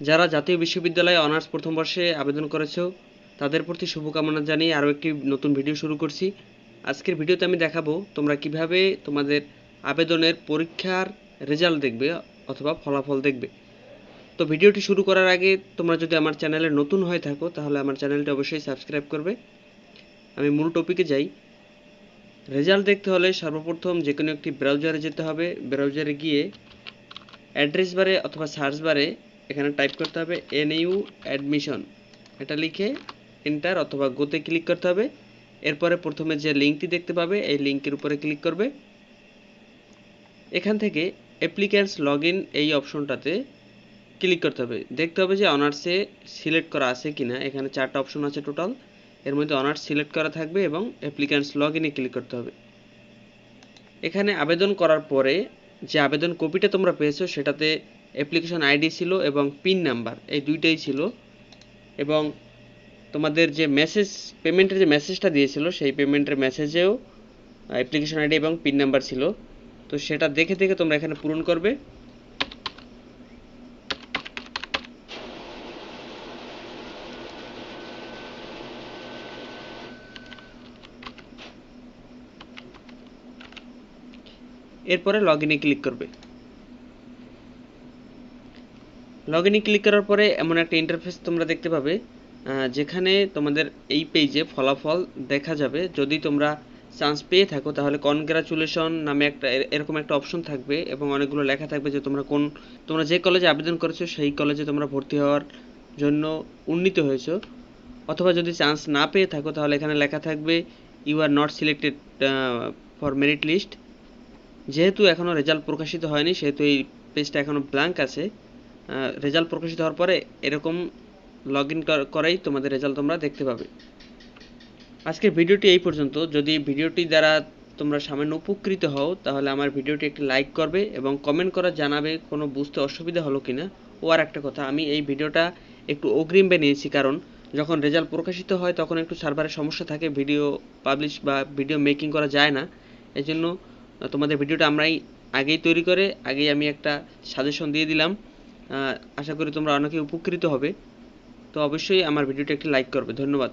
যারা জাতীয় বিশ্ববিদ্যালয়ে অনার্স প্রথম বর্ষে আবেদন করেছ, তাদের প্রতি শুভকামনা জানিয়ে আরও একটি নতুন ভিডিও শুরু করছি। আজকের ভিডিওতে আমি দেখাবো তোমরা কীভাবে তোমাদের আবেদনের পরীক্ষার রেজাল্ট দেখবে অথবা ফলাফল দেখবে। তো ভিডিওটি শুরু করার আগে তোমরা যদি আমার চ্যানেলে নতুন হয়ে থাকো, তাহলে আমার চ্যানেলটি অবশ্যই সাবস্ক্রাইব করবে। আমি মূল টপিকে যাই। রেজাল্ট দেখতে হলে সর্বপ্রথম যে কোনো একটি ব্রাউজারে যেতে হবে। ব্রাউজারে গিয়ে অ্যাড্রেস বারে অথবা সার্চ বারে এখানে টাইপ করতে হবে এনইউ অ্যাডমিশন। এটা লিখে এন্টার অথবা গোতে ক্লিক করতে হবে। এরপরে প্রথমে যে লিঙ্কটি দেখতে পাবে, এই লিঙ্কের উপরে ক্লিক করবে। এখান থেকে অ্যাপ্লিক্যান্টস লগ এই অপশনটাতে ক্লিক করতে হবে। দেখতে হবে যে অনার্সে সিলেক্ট করা আছে কিনা। এখানে চারটা অপশন আছে টোটাল এর মধ্যে অনার্স সিলেক্ট করা থাকবে এবং অ্যাপ্লিক্যান্টস লগ ইনে ক্লিক করতে হবে। এখানে আবেদন করার পরে যে আবেদন কপিটা তোমরা পেয়েছ, সেটাতে অ্যাপ্লিকেশন আইডি ছিল এবং পিন নাম্বার এই দুইটাই ছিল। এবং তোমাদের যে মেসেজ পেমেন্টের যে মেসেজটা দিয়েছিল, সেই পেমেন্টের মেসেজেও অ্যাপ্লিকেশন আইডি এবং পিন নাম্বার ছিল। তো সেটা দেখে দেখে তোমরা এখানে পূরণ করবে। এরপরে লগ ইনে ক্লিক করবে। লগ ইনে ক্লিক করার পরে এমন একটা ইন্টারফেস তোমরা দেখতে পাবে যেখানে তোমাদের এই পেজে ফলাফল দেখা যাবে। যদি তোমরা চান্স পেয়ে থাকো, তাহলে কনগ্রাচুলেশন নামে একটা এরকম একটা অপশন থাকবে এবং অনেকগুলো লেখা থাকবে যে তোমরা কোন, তোমরা যে কলেজে আবেদন করেছ, সেই কলেজে তোমরা ভর্তি হওয়ার জন্য উন্নীত হয়েছো। অথবা যদি চান্স না পেয়ে থাকো, তাহলে এখানে লেখা থাকবে you are not selected for merit list যেহেতু এখনও রেজাল্ট প্রকাশিত হয়নি, সেহেতু এই পেজটা এখনও ব্ল্যাঙ্ক আছে রেজাল্ট প্রকাশিত হওয়ার পরে এরকম লগ ইন করেই তোমাদের রেজাল্ট তোমরা দেখতে পাবে। আজকের ভিডিওটি এই পর্যন্ত। যদি ভিডিওটি দ্বারা তোমরা সামান্য উপকৃত হও, তাহলে আমার ভিডিওটি একটি লাইক করবে এবং কমেন্ট করে জানাবে কোনো বুঝতে অসুবিধা হলো কিনা। ও আর একটা কথা, আমি এই ভিডিওটা একটু অগ্রিম বানিয়েছি, কারণ যখন রেজাল্ট প্রকাশিত হয়, তখন একটু সার্ভারের সমস্যা থাকে ভিডিও পাবলিশ বা ভিডিও মেকিং করা যায় না। এই জন্য তোমাদের ভিডিওটা আমরাই আগেই তৈরি করে, আগেই আমি একটা সাজেশন দিয়ে দিলাম। আশা করি তোমরা অনেকে উপকৃত হবে। তো অবশ্যই আমার ভিডিওটা একটি লাইক করবে। ধন্যবাদ।